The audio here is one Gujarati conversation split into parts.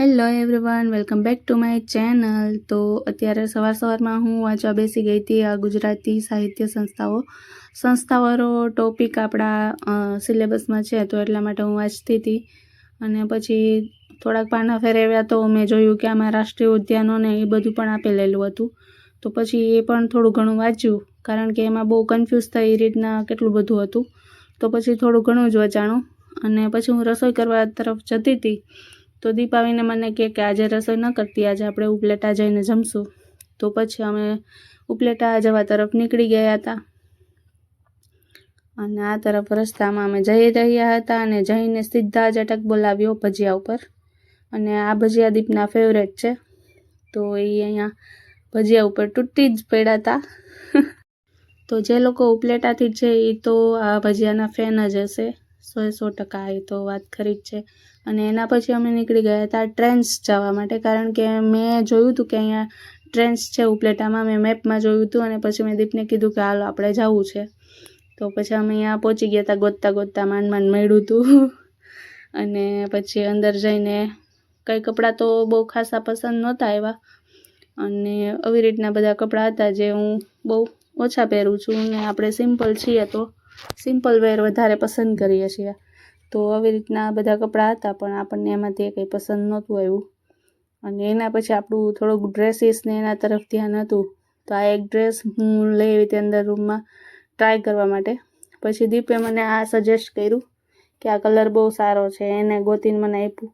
Hello everyone welcome back to my channel તો અત્યારે સવાર સવારમાં હું વાંચવા બેસી ગઈ હતી આ ગુજરાતી સાહિત્ય સંસ્થાઓ. સંસ્થાવાળો ટોપિક આપણા સિલેબસમાં છે, તો એટલા માટે હું વાંચતી હતી. અને પછી થોડાક પાના ફેરવ્યા તો મેં જોયું કે આમાં રાષ્ટ્રીય ઉદ્યાનોને એ બધું પણ આપેલેલું હતું. તો પછી એ પણ થોડું ઘણું વાંચ્યું, કારણ કે એમાં બહુ કન્ફ્યુઝ થાય એ રીતના કેટલું બધું હતું. તો પછી થોડું ઘણું જ વચાણું. અને પછી હું રસોઈ કરવા તરફ જતી હતી. તો દીપાવીને મને કહે કે આજે રસોઈ ન કરતી, આજે આપણે ઉપલેટા જઈને જમશું. તો પછી અમે ઉપલેટા જવા તરફ નીકળી ગયા હતા. અને આ તરફ રસ્તામાં અમે જઈ રહ્યા હતા અને જઈને સીધા જ અટક બોલાવ્યો ભજીયા ઉપર. અને આ ભજીયા દીપના ફેવરેટ છે. તો એ અહીંયા ભજીયા ઉપર તૂટી જ પડ્યા હતા. તો જે લોકો ઉપલેટાથી છે એ તો આ ભજીયાના ફેન જ હશે. સો સો ટકા એ તો વાત ખરી જ છે. અને એના પછી અમે નીકળી ગયા હતા ટ્રેન્સ જવા માટે, કારણ કે મેં જોયું હતું કે અહીંયા ટ્રેન્સ છે ઉપલેટામાં, મેં મેપમાં જોયું હતું અને પછી મેં દીપને કીધું કે હાલો આપણે જવું છે. તો પછી અમે અહીંયા પહોંચી ગયા હતા ગોતતા ગોતતા માંડ માંડ મળ્યું હતું અને પછી અંદર જઈને કંઈ કપડાં તો બહુ ખાસા પસંદ નહોતા આવ્યા. અને આવી રીતના બધા કપડાં હતા જે હું બહુ ઓછા પહેરું છું ને આપણે સિમ્પલ છીએ તો. સિમ્પલ વેર વધારે પસંદ કરીએ છીએ. તો આવી રીતના બધા કપડાં હતા, પણ આપણને એમાંથી કંઈ પસંદ નહોતું આવ્યું. અને એના પછી આપણું થોડુંક ડ્રેસીસને એના તરફ ધ્યાન હતું, તો આ એક ડ્રેસ હું લઈ આવી અંદર રૂમમાં ટ્રાય કરવા માટે. પછી દીપે મને આ સજેસ્ટ કર્યું કે આ કલર બહુ સારો છે, એને ગોતીને મને આપ્યું.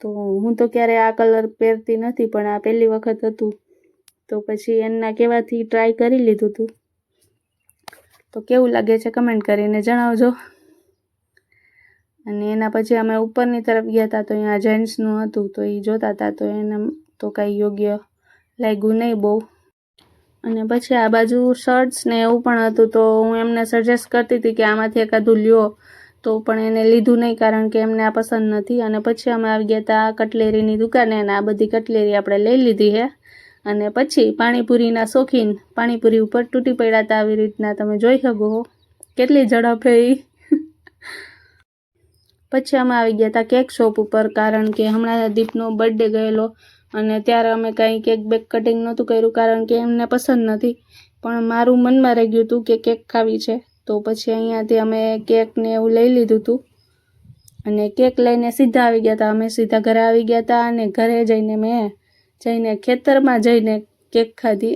તો હું તો ક્યારે આ કલર પહેરતી નથી, પણ આ પહેલી વખત હતું. તો પછી એના કહેવાથી ટ્રાય કરી લીધું હતું તો કેવું લાગે છે કમેન્ટ કરીને જણાવજો. અને એના પછી અમે ઉપરની તરફ ગયા હતા તો અહીંયા જેન્ટ્સનું હતું તો એ જોતા હતા તો એને તો કાંઈ યોગ્ય લાગ્યું નહીં બહુ. અને પછી આ બાજુ શર્ટ્સ ને એવું પણ હતું તો હું એમને સજેસ્ટ કરતી હતી કે આમાંથી એકાદું લ્યો. તો પણ એને લીધું નહીં કારણ કે એમને આ પસંદ નથી. અને પછી અમે આવી ગયા હતા કટલેરીની દુકાને અને આ બધી કટલેરી આપણે લઈ લીધી છે અને પછી પાણીપુરીના શોખીન પાણીપુરી ઉપર તૂટી પડ્યા હતા આવી રીતના તમે જોઈ શકો કેટલી ઝડપે પછી અમે આવી ગયા હતા કેક શોપ ઉપર કારણ કે હમણાં દીપનો બર્થડે ગયેલો અને ત્યારે અમે કાંઈ કેક બેક કટિંગ નહોતું કર્યું કારણ કે એમને પસંદ નથી. પણ મારું મનમાં રહી ગયું હતું કે કેક ખાવી છે. તો પછી અહીંયાથી અમે કેકને એવું લઈ લીધું હતું અને કેક લઈને સીધા આવી ગયા હતા. અમે સીધા ઘરે આવી ગયા હતા અને ઘરે જઈને મેં જઈને ખેતરમાં જઈને કેક ખાધી.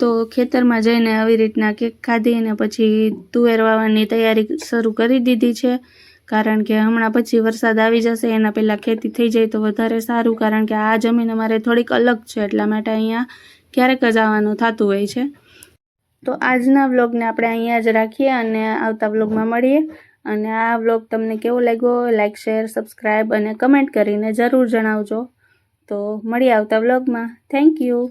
તો ખેતરમાં જઈને આવી રીતના કેક ખાધી અને પછી તુવેર વાવવાની તૈયારી શરૂ કરી દીધી છે. કારણ કે હમણાં પછી વરસાદ આવી જશે, એના પહેલાં ખેતી થઈ જાય તો વધારે સારું. કારણ કે આ જમીન અમારે થોડીક અલગ છે, એટલા માટે અહીંયા ક્યારેક જ આવવાનું થતું હોય છે. તો આજના વ્લોગને આપણે અહીંયા જ રાખીએ અને આવતા વ્લોગમાં મળીએ. અને આ વ્લોગ તમને કેવો લાગ્યો લાઇક શેર, સબસ્ક્રાઈબ અને કમેન્ટ કરીને જરૂર જણાવજો. તો મળી આવતા વ્લોગમાં થેન્ક યુ